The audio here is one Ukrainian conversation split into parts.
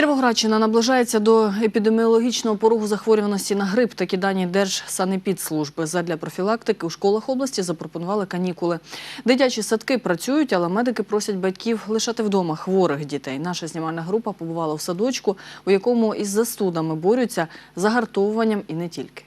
Кіровоградщина наближається до епідеміологічного порогу захворюваності на грип. Такі дані Держсанепідслужби. Задля профілактики у школах області запропонували канікули. Дитячі садки працюють, але медики просять батьків лишати вдома хворих дітей. Наша знімальна група побувала в садочку, у якому із застудами борються загартовуванням і не тільки.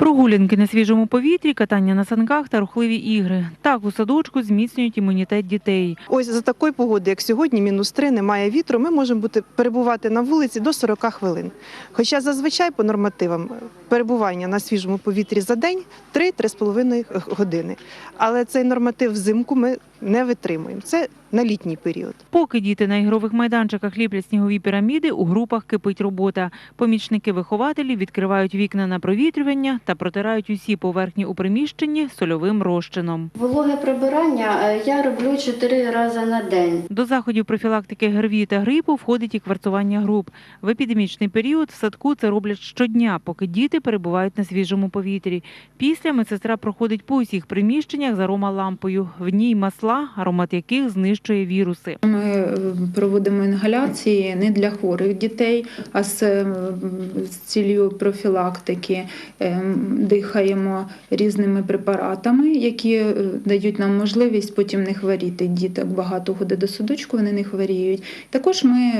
Прогулянки на свіжому повітрі, катання на санках та рухливі ігри. Так у садочку зміцнюють імунітет дітей. Ось за такої погоди, як сьогодні, мінус 3, немає вітру, ми можемо бути перебувати на вулиці до 40 хвилин. Хоча зазвичай по нормативам перебування на свіжому повітрі за день 3-3,5 години. Але цей норматив взимку ми не витримуємо. Це на літній період. Поки діти на ігрових майданчиках ліплять снігові піраміди, у групах кипить робота. Помічники вихователів відкривають вікна на провітрювання та протирають усі поверхні у приміщенні сольовим розчином. Вологе прибирання е, я роблю 4 рази на день. До заходів профілактики ГРВІ та грипу входить і кварцування груп. В епідемічний період в садку це роблять щодня, поки діти перебувають на свіжому повітрі. Після медсестра проходить по усіх приміщеннях з аромалампою. В ній масла, аромат яких знищує віруси. Ми е, проводимо інгаляції не для хворих дітей, а з, е, цілею профілактики. Е, Дихаємо різними препаратами, які дають нам можливість потім не хворіти. Діток багато ходить до садочку, вони не хворіють. Також ми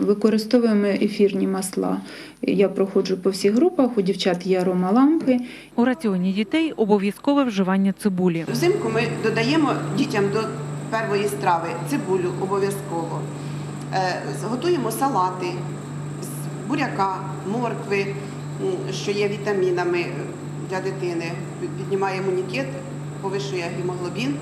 використовуємо ефірні масла. Я проходжу по всіх групах, у дівчат є аромалампи. У раціоні дітей обов'язкове вживання цибулі. Взимку ми додаємо дітям до першої страви цибулю обов'язково. Е, Готуємо салати з буряка, моркви, що є вітамінами для дитини, піднімає імунітет, повищує гемоглобін.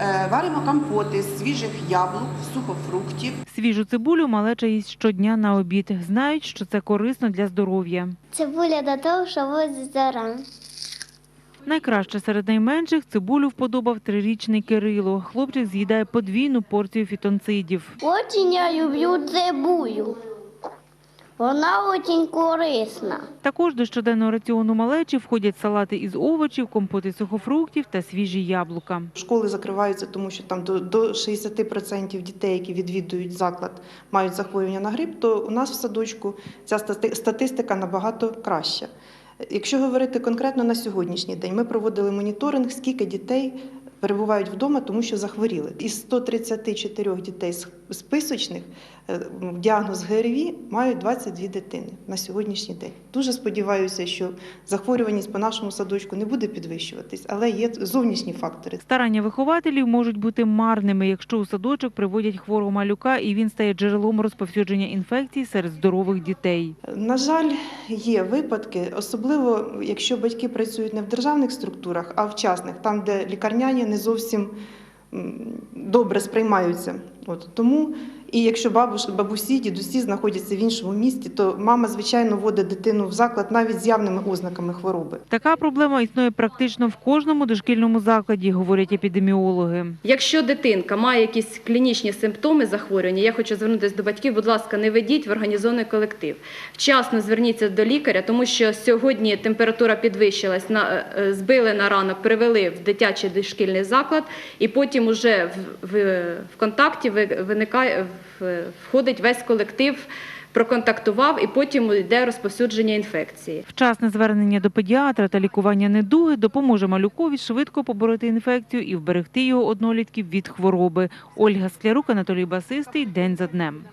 Е, Варимо компоти з свіжих яблук, сухофруктів. Свіжу цибулю малеча їсть щодня на обід. Знають, що це корисно для здоров'я. Цибуля до того, що возить заран. Найкраще серед найменших цибулю вподобав трирічний Кирило. Хлопчик з'їдає подвійну порцію фітонцидів. Очень я люблю цибулю. Вона дуже корисна. Також до щоденного раціону малечі входять салати із овочів, компоти сухофруктів та свіжі яблука. Школи закриваються, тому що там до, до 60% дітей, які відвідують заклад, мають захворювання на грип, то у нас в садочку ця стати- статистика набагато краща. Якщо говорити конкретно на сьогоднішній день, ми проводили моніторинг, скільки дітей перебувають вдома, тому що захворіли. Із 134 дітей з- списочних е, діагноз ГРВІ мають 22 дитини на сьогоднішній день. Дуже сподіваюся, що захворюваність по нашому садочку не буде підвищуватись, але є зовнішні фактори. Старання вихователів можуть бути марними, якщо у садочок приводять хворого малюка і він стає джерелом розповсюдження інфекцій серед здорових дітей. На жаль, є випадки, особливо якщо батьки працюють не в державних структурах, а в частних, там, де лікарняні не зовсім добре сприймаються. От тому, і якщо бабуш, бабусі, дідусі знаходяться в іншому місті, то мама, звичайно, водить дитину в заклад навіть з явними ознаками хвороби. Така проблема існує практично в кожному дошкільному закладі, говорять епідеміологи. Якщо дитинка має якісь клінічні симптоми захворювання, я хочу звернутися до батьків, будь ласка, не ведіть в організований колектив. Вчасно зверніться до лікаря, тому що сьогодні температура підвищилась, на, е, збили на ранок, привели в дитячий дошкільний заклад, і потім уже в, в, в контакті виникає, входить весь колектив, проконтактував, і потім йде розповсюдження інфекції. Вчасне звернення до педіатра та лікування недуги допоможе малюкові швидко побороти інфекцію і вберегти його однолітків від хвороби. Ольга Склярук, Анатолій Басистий. День за днем.